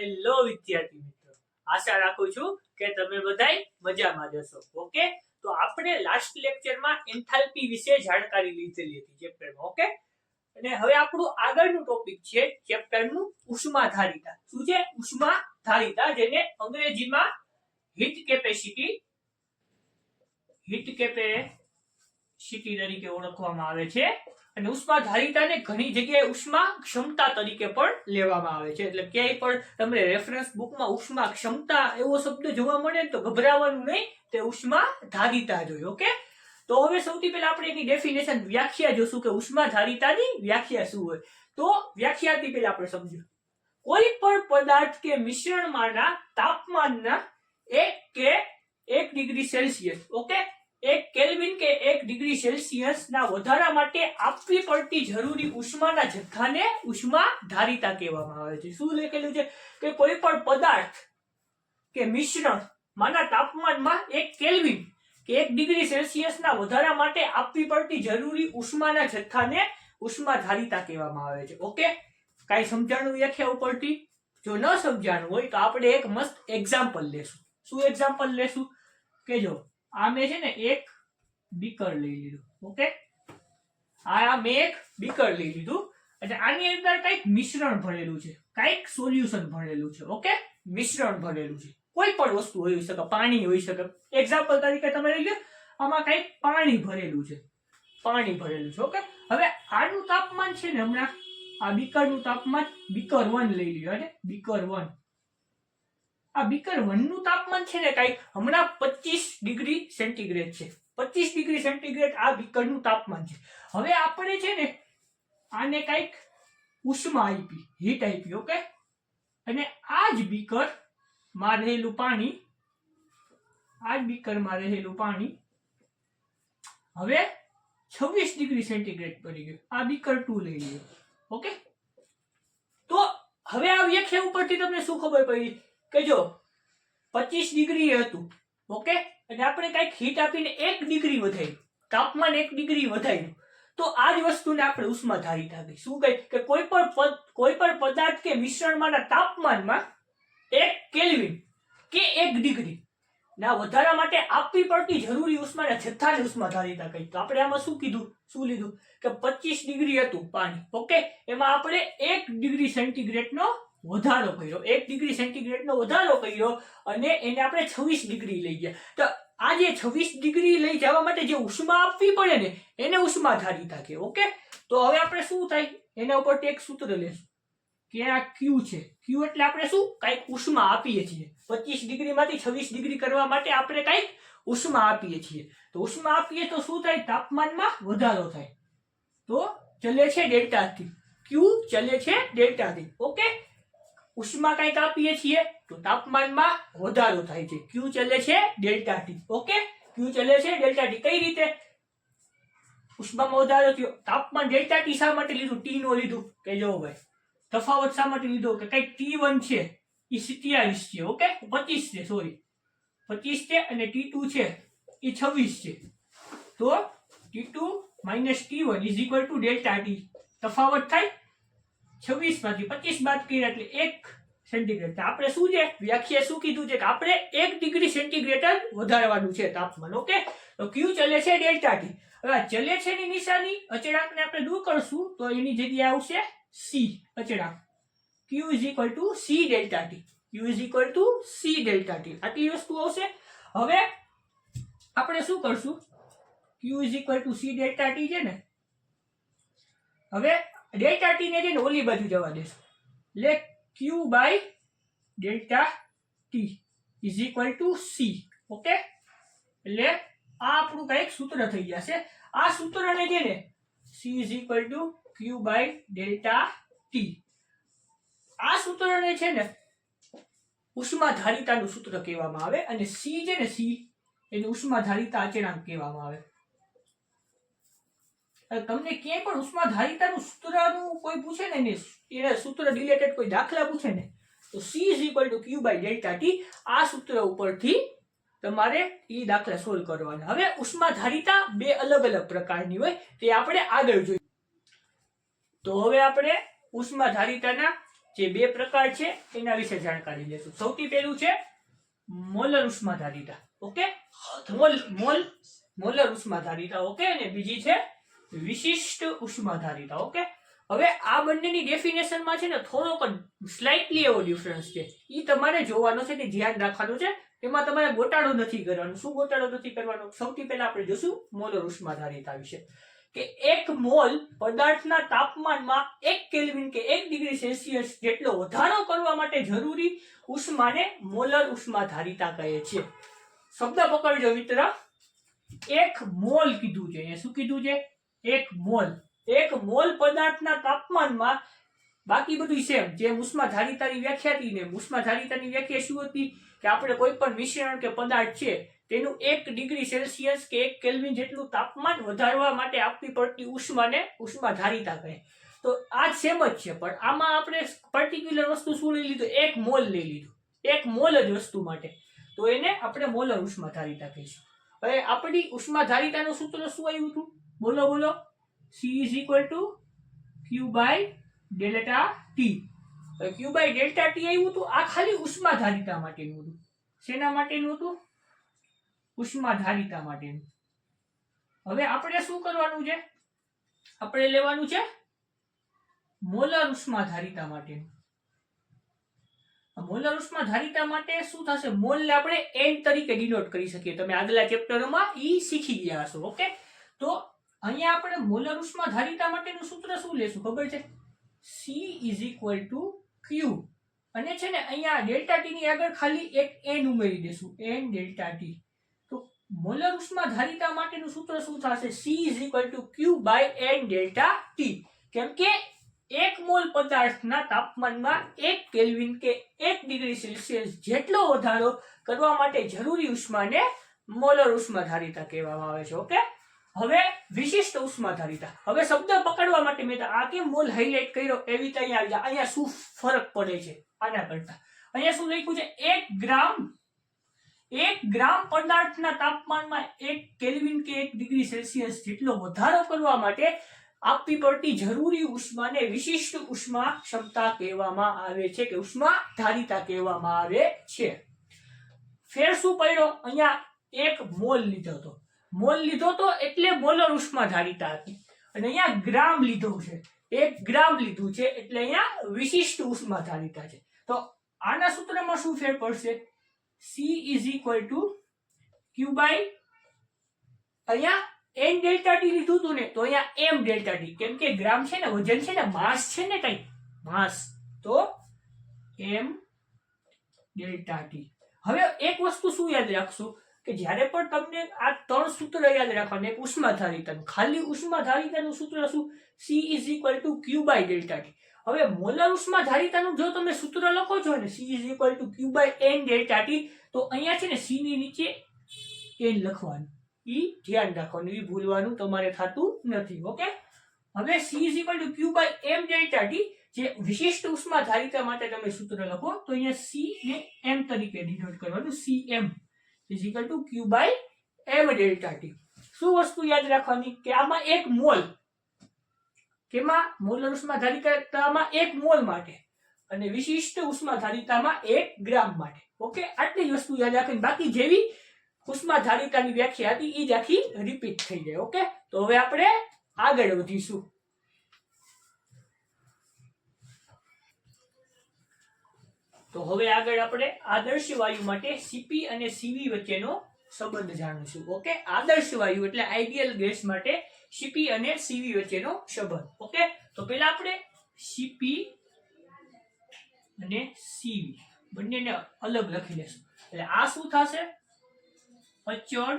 Hello વિદ્યાર્થી મિત્રો. આશા રાખું છું કે તમે બધાય મજામાં જશો ઓકે? તો આપણે લાસ્ટ લેક્ચરમાં એન્થાલ્પી વિશે જાણકારી લીધેલી હતી ચેપ્ટરમાં ઓકે? અને હવે આપણું આગળનું ટોપિક છે ચેપ્ટરનું ઉષ્માધારિતા. શું છે? ઉષ્માધારિતા, જેને અંગ્રેજીમાં હીટ કેપેસિટી હીટ કેપેસિટી તરીકે ઓળખવામાં આવે છે. અને ઉષ્માધારિતાને ઘણી જગ્યાએ ઉષ્મા ક્ષમતા તરીકે પણ લેવામાં આવે છે. એટલે ક્યાંય પણ તમને રેફરન્સ બુકમાં ઉષ્મા ક્ષમતા એવો શબ્દ જોવા મળે તો ગભરાવાનું નહીં, તે ઉષ્મા ધારિતા જોઈ ઓકે તો હવે સૌથી પહેલા આપણે એની ડેફિનેશન વ્યાખ્યા જોશું કે ઉષ્મા ધારિતાની વ્યાખ્યા શું હોય. તો વ્યાખ્યાથી પહેલા આપણે સમજો કોઈ પણ પદાર્થ કે મિશ્રણમાંના તાપમાનના એક કે એક ડિગ્રી સેલ્સિયસ ઓકે એક કેલ્વિન કે એક ડિગ્રી સેલ્સિયસ ના વધારા માટે આપવી પડતી જરૂરી ઉષ્માના જથ્થાને ઉષ્મા ધારિતા કહેવામાં આવે છે. શું લખેલું છે? કે કોઈ પણ પદાર્થ કે મિશ્રણ માના તાપમાનમાં એક કેલ્વિન કે એક ડિગ્રી સેલ્સિયસ ના વધારા માટે આપવી પડતી જરૂરી ઉષ્માના જથ્થાને ઉષ્મા ધારિતા કહેવામાં આવે છે. ઓકે? કાંઈ સમજાણું વ્યાખ્યા ઉપરથી? જો ન સમજાણું હોય તો આપણે એક મસ્ત એક્ઝામ્પલ લેશું. શું એક્ઝામ્પલ લેશું? કે જો આ મેં છે ને એક બીકર લઈ લીધું, ઓકે? આ મેં એક બીકર લઈ લીધું. એટલે આની અંદર કંઈક મિશ્રણ ભરેલું છે, કંઈક સોલ્યુશન ભરેલું છે, ઓકે? મિશ્રણ ભરેલું છે. કોઈ પણ વસ્તુ હોઈ શકે, પાણી હોઈ શકે. એક્ઝામ્પલ તરીકે તમે લઈ લો, આમાં કંઈક પાણી ભરેલું છે. પાણી ભરેલું છે, ઓકે? હવે આનું તાપમાન છે ને હમણાં, આ બીકરનું તાપમાન બીકર વન લઈ લીધું અને બીકર વન. આ બીકર વનનું તાપમાન છે ને કાંઈક હમણાં પચીસ ડિગ્રી સેન્ટીગ્રેડ છે. પચીસ ડિગ્રી સેન્ટીગ્રેડ આ બીકરનું તાપમાન છે. હવે આપણે છે ને આને કાંઈક ઉષ્મા આપી હીટ આપી ઓકે અને આ જ બીકરમાં રહેલું પાણી, આ જ બીકરમાં રહેલું પાણી હવે છવ્વીસ ડિગ્રી સેન્ટીગ્રેડ પડી ગયું. આ બીકર ટુ લઈ લ્યો ઓકે તો હવે આ વ્યાખ્યા ઉપરથી તમને શું ખબર પડી? કે જો પચીસ ડિગ્રી હતું, ઓકે? અને આપણે કંઈક હીટ આપીને એક ડિગ્રી વધાર્યું તાપમાન એક ડિગ્રી વધાર્યું. તો આ જ વસ્તુને આપણે ઉષ્મા ધારિતા કહી શું કહે? કે કોઈ પણ પદ, કોઈ પણ પદાર્થ કે મિશ્રણમાંના તાપમાનમાં એક કેલ્વિન કે એક ડિગ્રી. ના વધારા માટે આપવી પડતી જરૂરી ઉષ્માના જથ્થાને ઉષ્મા ધારિતા કહી તો આપણે આમાં શું કીધું? શું લીધું? કે પચીસ ડિગ્રી હતું પાણી, ઓકે? એમાં આપણે એક ડિગ્રી સેન્ટીગ્રેડનો વધારો કર્યો. એક ડિગ્રી સેન્ટીગ્રેડનો વધારો કર્યો અને એને આપણે છવ્વીસ ડિગ્રી લઈ ગયા. તો આ જે છવ્વીસ ડિગ્રી લઈ જવા માટે જે ઉષ્મા આપવી પડે ને, એને ઉષ્મા ધારિતા કે ઓકે? તો હવે આપણે શું થાય? એના ઉપર એક સૂત્ર લેશું. કે આ ક્યુ છે. ક્યુ એટલે આપણે શું? કાંઈક ઉષ્મા આપીએ છીએ. પચીસ ડિગ્રીમાંથી છવ્વીસ ડિગ્રી કરવા માટે આપણે કાંઈક ઉષ્મા આપીએ છીએ. તો ઉષ્મા આપીએ તો શું થાય? તાપમાનમાં વધારો થાય. તો ચલે છે ડેલ્ટાથી. ક્યુ ચલે છે ડેલ્ટાથી. ઓકે? ઉષ્મા કંઈક આપીએ છીએ, તો તાપમાનમાં વધારો થાય છે. ક્યુ ચલે છે ડેલ્ટા ટી ઓકે? ક્યુ ચલે છે ડેલ્ટા ટી કઈ રીતે? ઉષ્મામાં વધારો થયો. તાપમાન ડેલ્ટા ટી શા માટે લીધું? ટી નો લીધું. કે જો ભાઈ તફાવત શા માટે લીધો? કે કંઈક ટી વન છે. એ સિત્યાવીસ છે, ઓકે? પચીસ છે સોરી પચીસ છે અને ટી ટુ છે. એ છવ્વીસ છે. તો T two minus T one is equal to delta T તફાવત થાય? છવ્વીસમાંથી પચીસ બાદ કર્યા એટલે એક સેન્ટીગ્રેડ આપણે શું છે? વ્યાખ્યા શું કીધું છે? કે આપણે એક ડિગ્રી સેન્ટીગ્રેડ વધારવાનું છે તાપમાન, ઓકે? તો ક્યુ ચલે છે ડેલ્ટા ટી હવે ચલે છે ની નિશાની, અચળાંકને આપણે દૂર કરશું, તો એની જગ્યાએ આવશે સી અચળાંક. Q is equal to C delta T Q is equal to C delta T આટલી વસ્તુ આવશે. હવે આપણે શું કરશું? Q is equal to C delta T છે ને? હવે ડેલ્ટા ટી ને છે ને ઓલી બાજુ જવા દેશું. એટલે Q by delta T is equal to C okay એટલે આ આપણું કંઈક સૂત્ર થઈ જશે આ સૂત્રને ને C is equal to Q by delta T. આ સૂત્રને છે ને ઉષ્મા ધારિતાનું સૂત્ર કહેવામાં આવે અને સી છે ને સી એને ઉષ્મા ધારિતા અચળાંક કહેવામાં આવે. તમને ક્યાંય પણ ઉષ્મા ધારિતાનું સૂત્રનું કોઈ પૂછે ને એને સૂત્ર રિલેટેડ કોઈ દાખલા પૂછે ને, તો C is equal to Q by delta T આ સૂત્ર ઉપરથી તમારે એ દાખલા સોલ્વ કરવાના. હવે ઉષ્મા ધારિતા બે અલગ અલગ પ્રકારની હોય, તે આપણે આગળ જોઈએ. તો હવે આપણે ઉષ્મા ધારિતાના જે બે પ્રકાર છે, એના વિશે જાણકારી લેશું. સૌથી પહેલું છે મોલર ઉષ્માધારિતા, ઓકે? મોલ મોલ, મોલર ઉષ્માધારિતા, ઓકે? અને બીજી છે વિશિષ્ટ ઉષ્માધારિતા ઓકે હવે આ બંનેની ડેફિનેશનમાં છે ને થોડોક સ્લાઇટલી એવો ડિફરન્સ છે. એ તમારે જોવાનો છે ને ધ્યાન રાખવાનું છે. એમાં તમારે ગોટાળો નથી કરવાનો. શું ગોટાળો નથી કરવાનો? સૌથી પહેલા આપણે જોશું મોલર ઉષ્માધારિતા વિશે. કે એક મોલ પદાર્થના તાપમાનમાં એક કેલ્વિન કે એક ડિગ્રી સેલ્સિયસ જેટલો વધારો કરવા માટે જરૂરી ઉષ્માને મોલર ઉષ્માધારિતા કહે છે. શબ્દ પકડજો મિત્ર. એક મોલ કીધું છે. શું કીધું છે? એક મોલ. એક મોલ પદાર્થના તાપમાનમાં બાકી બધું સેમ જે ઉષ્માધારિતાની વ્યાખ્યા હતી ને ઉષ્માધારિતાની વ્યાખ્યા શું હતી? કે આપણે કોઈ પણ મિશ્રણ કે પદાર્થ છે, તેનું એક ડિગ્રી સેલ્સિયસ કે એક કેલ્વિન જેટલું તાપમાન વધારવા માટે આપવી પડતી ઉષ્માને ઉષ્માધારિતા કહે. તો આ સેમ જ છે, પણ આમાં આપણે પર્ટિક્યુલર વસ્તુ શું લઈ લીધું? એક મોલ લઈ લીધું. એક મોલ જ વસ્તુ માટે. તો એને આપણે મોલર ઉષ્માધારિતા કહીશું. હવે આપણી ઉષ્માધારિતાનું સૂત્ર શું આવ્યું હતું? બોલો બોલો. C is equal to Q by delta T Q by delta T આવ્યું હતું. આ ખાલી ઉષ્માધારિતા માટેનું હતું. શેના માટેનું હતું? ઉષ્માધારિતા માટેનું. હવે આપણે શું કરવાનું છે? આપણે લેવાનું છે મોલર ઉષ્માધારિતા માટેનું. મોલર ઉષ્માધારિતા માટે શું થશે? મોલને આપણે એન તરીકે ડિનોટ કરી શકીએ. તમે આગલા ચેપ્ટરોમાં ઈ શીખી ગયા હશો ઓકે તો અહીંયા આપણે મોલર ઉષ્માધારિતા માટેનું સૂત્ર શું લેશું? ખબર છે? C is equal to Q અને છે ને, અહીંયા ડેલ્ટા ટી ની આગળ ખાલી એક એન ઉમેરી દેશું. એન ડેલ્ટા ટી તો મોલર ઉષ્માધારિતા માટેનું સૂત્ર શું થશે? C is equal to Q by N delta T કેમ કે એક મોલ પદાર્થના તાપમાનમાં એક કેલ્વિન કે એક ડિગ્રી સેલ્સિયસ જેટલો વધારો કરવા માટે જરૂરી ઉષ્માને મોલર ઉષ્માધારિતા કહેવામાં આવે છે, ઓકે? હવે વિશિષ્ટ ઉષ્માધારિતા. હવે શબ્દ પકડવા માટે મેં આ કેમ મોલ હાઇલાઇટ કર્યો? એવી અહીંયા આવી જાય અહીંયા શું ફરક પડે છે? આના કરતા. અહીંયા શું લખ્યું છે? એક ગ્રામ એક ગ્રામ પદાર્થના તાપમાનમાં એક કેલ્વિન કે એક ડિગ્રી સેલ્સિયસ જેટલો વધારો કરવા માટે આપવી પડતી જરૂરી ઉષ્માને વિશિષ્ટ ઉષ્મા ક્ષમતા કહેવામાં આવે છે કે ઉષ્મા ધારિતા કહેવામાં આવે છે. ફેર શું પડ્યો? અહીંયા એક મોલ લીધો હતો. મોલ લીધો તો એટલે મોલર ઉષ્મા ધારિતા હતી. અને અહીંયા ગ્રામ લીધો છે. એક ગ્રામ લીધું છે એટલે અહીંયા વિશિષ્ટ ઉષ્મા ધારિતા છે. તો આના સૂત્રમાં શું ફેર પડશે? C is equal to Q by અહીંયા એન ડેલ્ટા ટી લીધું હતું ને, તો અહીંયા એમ ડેલ્ટા ટી કેમ કે ગ્રામ છે ને, વજન છે ને, માસ છે ને કઈ? માસ. તો એમ ડેલ્ટા ટી હવે એક વસ્તુ શું યાદ રાખશું? કે જ્યારે પણ તમને આ ત્રણ સૂત્ર યાદ રાખવાના, એક ઉષ્માધારિતાનું, ખાલી ઉષ્માધારિતાનું સૂત્ર શું? C is equal to Q by delta T હવે મોલર ઉષ્માધારિતાનું જો તમે સૂત્ર લખો છો ને C is equal to Q by N delta T તો અહીંયા છે ને સી ની નીચે એન લખવાનું. એ ધ્યાન રાખવાનું એ ભૂલવાનું તમારે થતું નથી, ઓકે? હવે C is equal to Q by M delta T જે વિશિષ્ટ ઉષ્માધારિતા માટે તમે સૂત્ર લખો, તો અહીંયા સી ને એમ તરીકે ડિનોટ કરવાનું C M is equal to Q by M delta T શું વસ્તુ યાદ રાખવાની? કે આમાં એક મોલ. કેમાં? મોલર ઉષ્માધારિતામાં એક મોલ માટે. અને વિશિષ્ટ ઉષ્માધારિતામાં એક ગ્રામ માટે. ઓકે? આટલી વસ્તુ યાદ રાખીને બાકી જેવી ઉષ્માધારિતાની વ્યાખ્યા હતી એ જ આખી રિપીટ થઈ જાય. ઓકે? તો હવે આપણે આગળ વધીશું. તો હવે આગળ આપણે આદર્શ વાયુ માટે સીપી અને સીવી વચ્ચેનો સંબંધ જાણીશું. ઓકે આદર્શ વાયુ એટલે આઈડિયલ ગેસ માટે સીપી અને સીવી વચ્ચેનો સંબંધ. ઓકે તો પહેલા આપણે સીપી અને સીવી બંનેને અલગ લખી લેશું. એટલે આ શું થશે? અચળ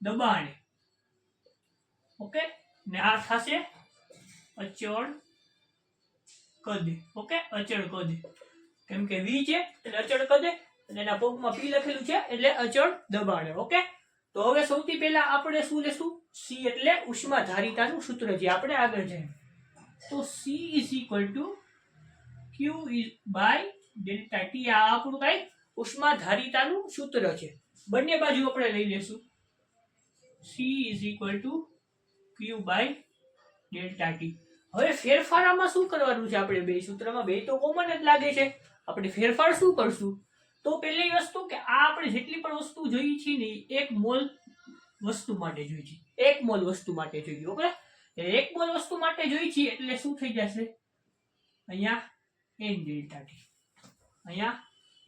દબાણે. ઓકે ને આ થશે અચળ કદે, ઓકે? અચળ કદે. કેમ કે વી છે, એટલે અચળ કદે, અને એના પગમાં પી લખેલું છે, એટલે અચળ દબાણે, ઓકે? તો હવે સૌથી પહેલા આપણે શું લેશું? સી એટલે ઉષ્મા ધારિતાનું સૂત્ર છે આપણે આગળ જઈએ તો C is equal to Q is by delta T આ આપણું કઈ ઉષ્મા ધારિતાનું સૂત્ર છે. બંને બાજુ આપણે લઈ લેશું. C is equal to Q by delta T હવે ફેરફારામાં શું કરવાનું છે આપણે બે સૂત્રમાં? બે તો કોમન જ લાગે છે. આપણે ફેરફાર શું કરશું? તો પહેલી વસ્તુ કે આ આપણે જેટલી પણ વસ્તુ જોઈ છે ને એક મોલ વસ્તુ માટે જોઈ છે. એક મોલ વસ્તુ માટે જોઈએ ઓકે? એક મોલ વસ્તુ માટે જોઈ છે એટલે શું થઈ જશે? અહીંયા એન ડેલ્ટા ટી અહીંયા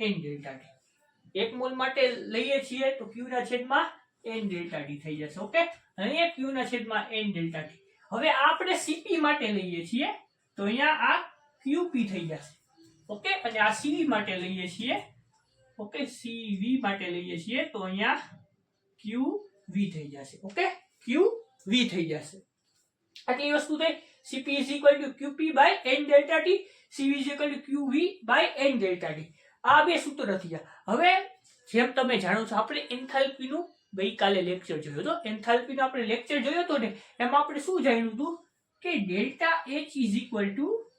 એન ડેલ્ટા ટી એક મોલ માટે લઈએ છીએ તો ક્યુ ના છેદમાં એન ડેલ્ટા ટી થઈ જશે, ઓકે? અહીંયા ક્યુ ના છેદમાં એન ડેલ્ટા ટી હવે આપણે સીપી માટે લઈએ છીએ. તો અહીંયા આ ક્યુપી થઈ જશે. ઓકે? અને આ સીવી માટે લઈએ છીએ. ઓકે? સીવી માટે લઈએ છીએ. તો અહીંયા ક્યુ વી થઈ જશે. ઓકે? ક્યુ વી થઈ જશે. આટલી વસ્તુ થઈ. C P is equal to Q P by N delta T C V is equal to Q V by N delta T આ બે સૂત્ર થઈ ગયા હવે જેમ તમે જાણો છો, આપણે એન્થાલ્પી નું ગઈકાલે લેક્ચર જોયો હતો. એન્થાલ્પીનો આપણે લેક્ચર જોયો હતો ને, એમાં આપણે શું જાણ્યું હતું? કે delta H is equal to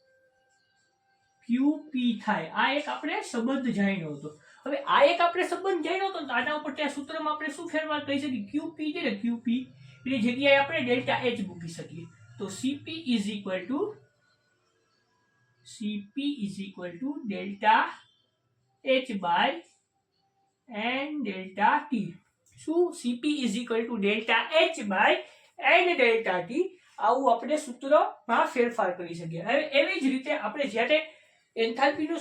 Q P થાય. આ એક આપણે સંબંધ જાણ્યો હતો. હવે આ એક આપણે સંબંધ જાણ્યો હતો આના ઉપર ત્યાં સૂત્રમાં આપણે શું ફેરફાર કહી શકીએ? ક્યુપી છે ને ક્યુપી એની જગ્યાએ આપણે ડેલ્ટા એચ મૂકી શકીએ. તો C P is equal to C P is equal to delta H by N delta T શું? C P is equal to delta H by N delta T આવું આપણે સૂત્રમાં ફેરફાર કરી શકીએ. હવે એવી જ રીતે આપણે જ્યારે એન્થાલ્પીનું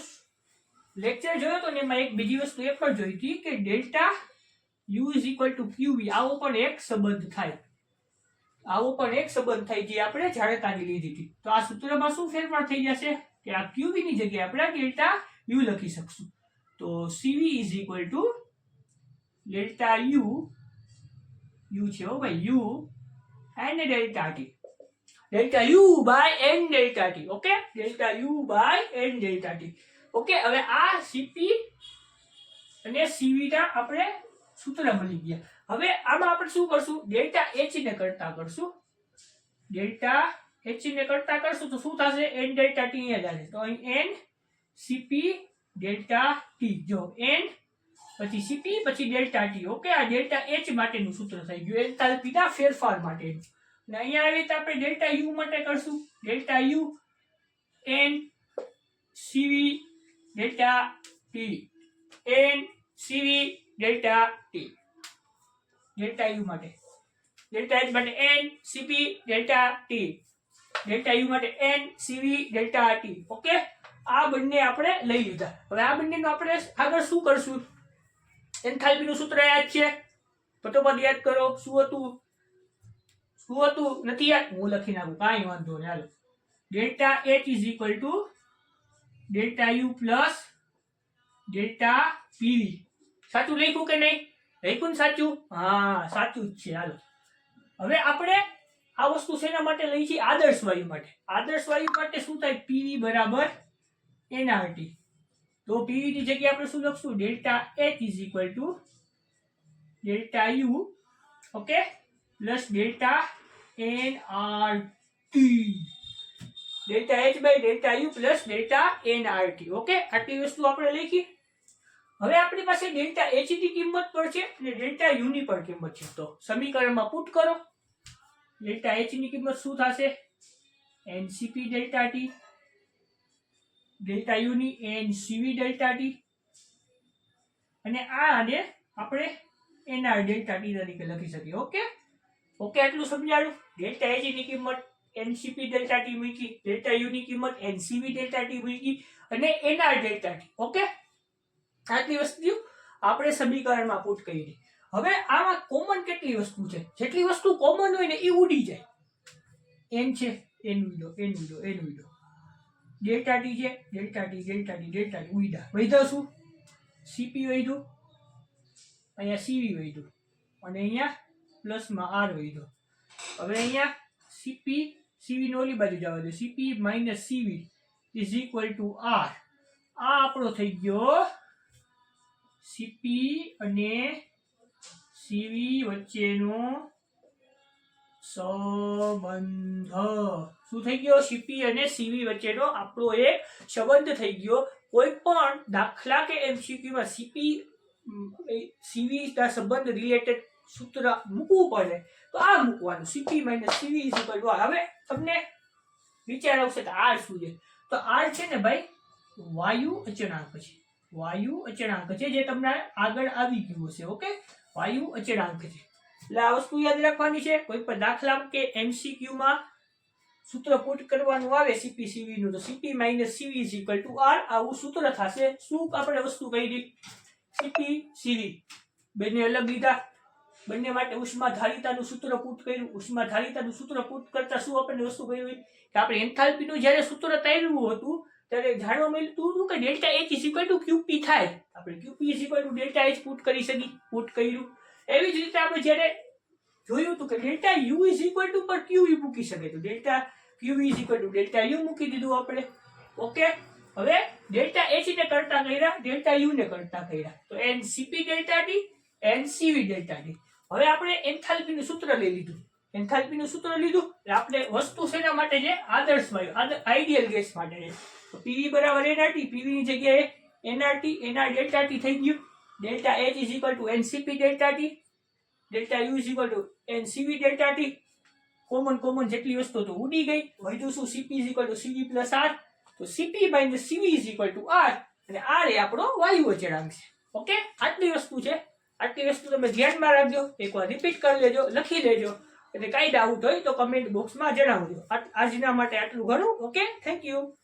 લેક્ચર જોયો તો એમાં એક બીજી વસ્તુ એ પણ જોઈ હતી કે delta U is equal to Q V આવો પણ એક સંબંધ થાય. આવો પણ એક સંબંધ થાય જે આપણે જાણકારી લીધી હતી. તો આ સૂત્રમાં શું ફેરફાર થઈ જશે? કે આ ક્યુવીની જગ્યાએ આપણે ડેલ્ટા યુ લખી શકશું. તો C V is equal to delta U U છે હો ભાઈ, U and delta T. Delta U by N delta T, okay? Delta U by N delta T. Okay, હવે આ સીપી અને સીવી ના આપણે સૂત્ર મળી ગયા. હવે આમાં આપણે શું કરશું? ડેલ્ટા એચ ને કરતા કરશું. ડેલ્ટા એચ ને કરતા કરશું તો શું થશે? એન ડેલ્ટા ટી અહીંયા જશે તો અહીં N C P delta T. જો, એન પછી સીપી પછી ડેલ્ટા ટી ઓકે આ ડેલ્ટા એચ માટેનું સૂત્ર થઈ ગયું. એન્થાલ્પીના ફેરફાર માટેનું. અને અહીંયા આવી રીતે આપણે ડેલ્ટા યુ માટે કરશું. Delta U N C V delta T N C V delta T delta U માટે. ડેલ્ટા એચ માટે N C P delta T delta U માટે N C V delta T okay આ બંને આપણે લઈ લીધા. હવે આ બંનેનું આપણે આગળ શું કરશું? એન્થાલ્પીનું સૂત્ર યાદ છે? ફટોફટ યાદ કરો, શું હતું? શું હતું? નથી યાદ? હું લખી નાખું, કાંઈ વાંધો નહીં, હાલો. Delta H is equal to delta U plus delta P V સાચું લખ્યું કે નહીં? લખ્યું ને સાચું? હા, સાચું જ છે, હાલો. હવે આપણે આ વસ્તુ શેના માટે લઈ છીએ આદર્શ વાયુ માટે. આદર્શ વાયુ માટે શું થાય? પીવી બરાબર એનઆરટી તો પીવી ની જગ્યાએ આપણે શું લખશું? Delta H is equal to delta U okay plus delta N R T delta H by delta U plus delta N R T okay આટલી વસ્તુ આપણે લખી. હવે આપણી પાસે ડેલ્ટા એચની કિંમત પણ છે અને ડેલ્ટા યુ ની પણ કિંમત છે. તો સમીકરણમાં પુટ કરો. ડેલ્ટા એચની કિંમત શું થશે? N C P delta T delta U ની એનસીવી ડેલ્ટા ટી. અને આ આને આપણે એનઆર ડેલ્ટા ટી તરીકે લખી શકીએ, ઓકે? ઓકે, આટલું સમજાયું? ડેલ્ટા એજીની કિંમત N C P delta T મૂકી, ડેલ્ટા યુ ની કિંમત એનસીવી ડેલ્ટા ટી મૂકી અને એનઆર ડેલ્ટા ટી, ઓકે? આટલી વસ્તુ આપણે સમીકરણમાં પુટ કરી. હવે આમાં કોમન કેટલી વસ્તુ છે? જેટલી વસ્તુ કોમન હોય ને એ ઉડી જાય. એન છે, એન વિડો એન વિડો એન વિડો ડેલ્ટા ટી છે, delta T delta T delta T ઉડ્યા વૈધા શું? સીપી વૈધું. અહીંયા સીવી વૈધું. અને અહીંયા પ્લસમાં આર વૈધો. હવે અહીંયા સીપી સીવી નો ઓલી બાજુ જવા દે. C P minus C V is equal to R આ આપણો થઈ ગયો સીપી અને સીવી વચ્ચેનો સંબંધ. શું થઈ ગયો? સીપી અને સીવી વચ્ચેનો આપણો એક સંબંધ થઈ ગયો. કોઈ પણ દાખલા કે એમસીક્યુમાં સીપી સીવીના સંબંધ રિલેટેડ સૂત્ર મૂકવું પડે, તો આ મૂકવાનું. સીપી માઇનસ સીવી ઇઝ હવે તમને વિચાર આવશે કે આર શું છે? તો આર છે ને ભાઈ, વાયુ અચળાંક છે. વાયુ અચળાંક છે જે તમને આગળ આવી ગયું હશે ઓકે વાયુ અચળાંક છે. એટલે આ વસ્તુ યાદ રાખવાની છે. કોઈ પણ દાખલા કે એમસીક્યુમાં સૂત્ર પુટ કરવાનું આવે સીપી સીવી નું, તો C P minus C V is equal to R આવું સૂત્ર થશે. શું આપણે વસ્તુ કહી સીપી સીવી બંને અલગ લીધા. બંને માટે ઉષ્મા ધારિતાનું સૂત્ર પુટ કર્યું. ઉષ્મા ધારિતાનું સૂત્ર પૂટ કરતા શું આપણને વસ્તુ કહ્યું કે આપણે એન્થાલ્પીનું જ્યારે સૂત્ર તાર્યું હતું, ત્યારે જાણવા મળતું હતું કે delta H is equal to Q P થાય. આપણે Q P is equal to delta H put કરી શકી પુટ કર્યું. એવી જ રીતે આપણે જ્યારે જોયું હતું કે delta U is equal to પર ક્યુ મૂકી શકે તો delta Q is equal to delta U મૂકી દીધું આપણે. ઓકે હવે ડેલ્ટા એચ ને કરતા કર્યા ડેલ્ટા યુ ને કરતા કર્યા. તો N C P delta D N C V delta D હવે આપણે એન્થાલ્પી નું સૂત્ર લઈ લીધું. એન્થાલ્પી નું સૂત્ર લીધું. એટલે આપણે વસ્તુ શેના માટે છે? આદર્શ વાયુ આઈડિયલ ગેસ માટે છે. તો પીવી બરાબર એનઆરટી પીવી ની જગ્યાએ એનઆરટી એનઆર ડેલ્ટા ટી થઈ ગયું. Delta H is equal to N C P delta T delta U is equal to N C V delta T common common જેટલી વસ્તુ તો ઉડી ગઈ. વધ્યું શું C P is equal to C V plus R તો C P minus C V is equal to R અને R એ આપણો વાયુ અચળાંક છે. ઓકે આટલી વસ્તુ છે. આટલી વસ્તુ તમે ધ્યાનમાં રાખજો. એકવાર રિપીટ કરી લેજો, લખી લેજો. એટલે કાંઈ ડાઉટ હોય તો કમેન્ટ બોક્સમાં જણાવજો. આજ- આજના માટે આટલું ઘણું. Okay thank you